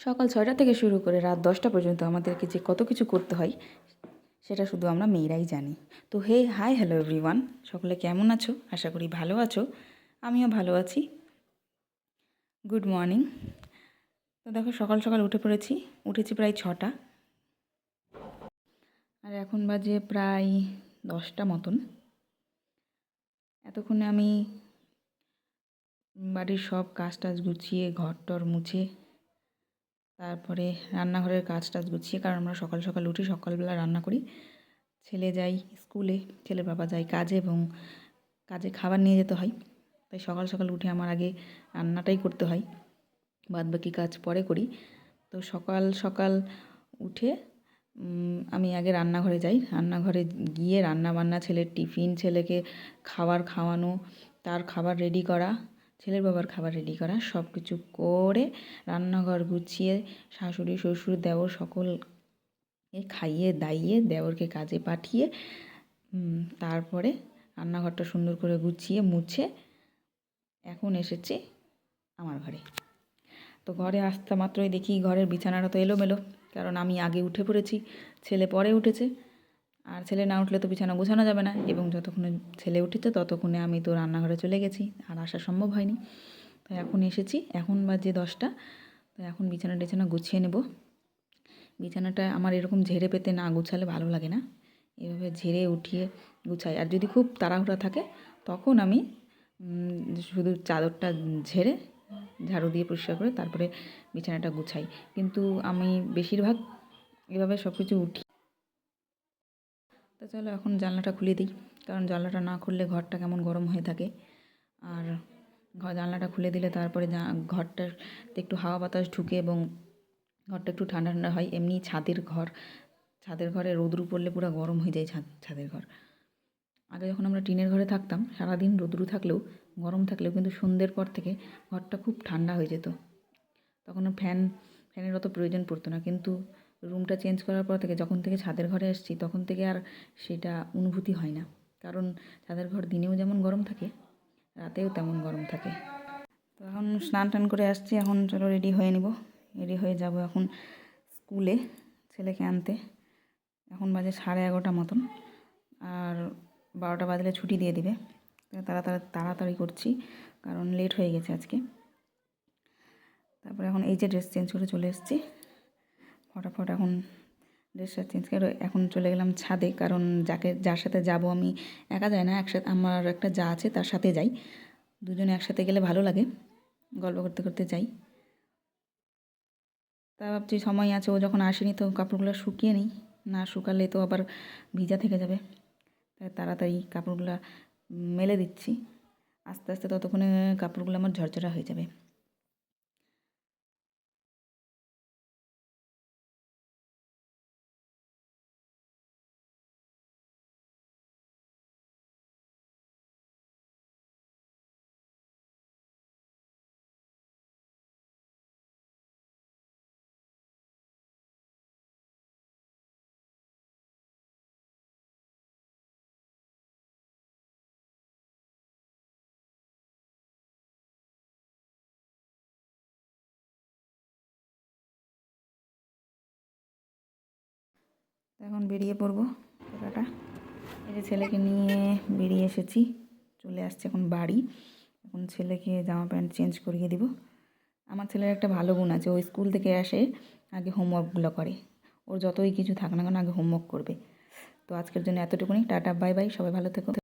সকাল ছয়টা থেকে শুরু করে রাত দশটা পর্যন্ত আমাদেরকে যে কত কিছু করতে হয়, সেটা শুধু আমরা মেয়েরাই জানি। তো হে, হাই, হ্যালো এভরিওয়ান, সকলে কেমন আছো? আশা করি ভালো আছো। আমিও ভালো আছি। Good morning. তো দেখো, সকাল সকাল উঠে পড়েছি। উঠেছি প্রায় ছটা। আর এখন বাজে প্রায় দশটা মতন। এতক্ষণে আমি বাড়ির সব কাজ টাজ গুছিয়ে ঘর টর মুছে তারপরে রান্নাঘরের কাজ টাজ গুছিয়ে, কারণ আমরা সকাল সকাল উঠি, সকালবেলা রান্না করি। ছেলে যাই স্কুলে, ছেলে বাবা যায় কাজে এবং কাজে খাবার নিয়ে যেতে হয়। তাই সকাল সকাল উঠে আমার আগে রান্নাটাই করতে হয়। বাদ বাকি কাজ পরে করি। তো সকাল সকাল উঠে আমি আগে রান্নাঘরে যাই। রান্নাঘরে গিয়ে রান্না বান্না ছেলের টিফিন, ছেলেকে খাবার খাওয়ানো, তার খাবার রেডি করা ছেলের বাবার খাবার রেডি করা সব কিছু করে রান্নাঘর গুছিয়ে শাশুড়ি, শ্বশুর, দেওর সকল খাইয়ে, দাইয়ে, দেওরকে কাজে পাঠিয়ে তারপরে রান্নাঘরটা সুন্দর করে গুছিয়ে, মুছে এখন এসেছি আমার ঘরে। তো ঘরে আসতে মাত্রই দেখি ঘরের বিছানাটা তো এলোমেলো, কারণ আমি আগে উঠে পড়েছি, ছেলে পরে উঠেছে। আর ছেলে না উঠলে তো বিছানা গোছানো যাবে না। এবং যতক্ষণে ছেলে উঠেছে, ততক্ষণে আমি তো রান্নাঘরে চলে গেছি, আর আসা সম্ভব হয়নি। তো এখন এসেছি, এখন বাজে দশটা। তো এখন বিছানা টিছানা গুছিয়ে নেব। বিছানাটা আমার এরকম ঝেড়ে পেতে না গুছালে ভালো লাগে না। এভাবে ঝেড়ে উঠিয়ে গুছাই। আর যদি খুব তাড়াহুড়া থাকে, তখন আমি শুধু চাদরটা ঝেড়ে ঝাড়ু দিয়ে পরিষ্কার করে তারপরে বিছানাটা গুছাই। কিন্তু আমি বেশিরভাগ এভাবে সব কিছু উঠি তো চলো এখন জানলাটা খুলে দিই। কারণ জানলাটা না খুললে ঘরটা কেমন গরম হয়ে থাকে। আর জানলাটা খুলে দিলে তারপরে ঘরটাতে একটু হাওয়া বাতাস ঢুকে এবং ঘরটা একটু ঠান্ডা ঠান্ডা হয়, এমনি ছাদের ঘর। ছাদের ঘরে রোদ্রু পড়লে পুরো গরম হয়ে যায় ছাদ ছাদের ঘর। আগে যখন আমরা টিনের ঘরে থাকতাম, সারাদিন রোদ্রু থাকলেও, গরম থাকলেও কিন্তু সন্ধ্যের পর থেকে ঘরটা খুব ঠান্ডা হয়ে যেত। তখন ফ্যান ফ্যানের অত প্রয়োজন পড়তো না। কিন্তু রুমটা চেঞ্জ করার পর থেকে যখন থেকে ছাদের ঘরে এসেছি তখন থেকে আর সেটা অনুভূতি হয় না। কারণ ছাদের ঘর দিনেও যেমন গরম থাকে, রাতেও তেমন গরম থাকে। তো এখন স্নান টান করে আসছি, এখন চলো রেডি হয়ে নিব। রেডি হয়ে যাব এখন স্কুলে ছেলেকে আনতে। এখন বাজে সাড়ে এগারোটা মতন, আর বারোটা বাজলে ছুটি দিয়ে দিবে। তাড়াতাড়ি তাড়াতাড়ি করছি, কারণ লেট হয়ে গেছে আজকে। তারপরে এখন এই যে ড্রেস চেঞ্জ করে চলে এসেছি। ফটাফট এখন ড্রেসটা চেঞ্জ করে এখন চলে গেলাম ছাদে, কারণ যাকে, যার সাথে যাব আমি একা যাই না, একসাথে, আমার একটা যা আছে তার সাথে যাই। দুজনে একসাথে গেলে ভালো লাগে, গল্প করতে করতে যাই। তা ভাবছি সময় আছে, ও যখন আসেনি তো কাপড়গুলো শুকিয়ে নিই, না শুকালে তো আবার ভিজা থেকে যাবে। তাই তাড়াতাড়ি কাপড়গুলো মেলে দিচ্ছি। আস্তে আস্তে ততক্ষণে কাপড়গুলো আমার ঝরঝরা হয়ে যাবে। এখন বেরিয়ে পড়ব টাকাটা এই ছেলেকে নিয়ে বেরিয়ে এসেছি, চলে আসছে এখন বাড়ি। এখন ছেলেকে জামা প্যান্ট চেঞ্জ করিয়ে দিব। আমার ছেলের একটা ভালো গুণ আছে, ও স্কুল থেকে আসে, আগে হোমওয়ার্কগুলো করে। ওর যতই কিছু থাক না কেন আগে হোমওয়ার্ক করবে। তো আজকের জন্য এতটুকুনি, টাটা, বাই বাই, সবাই ভালো থেকো।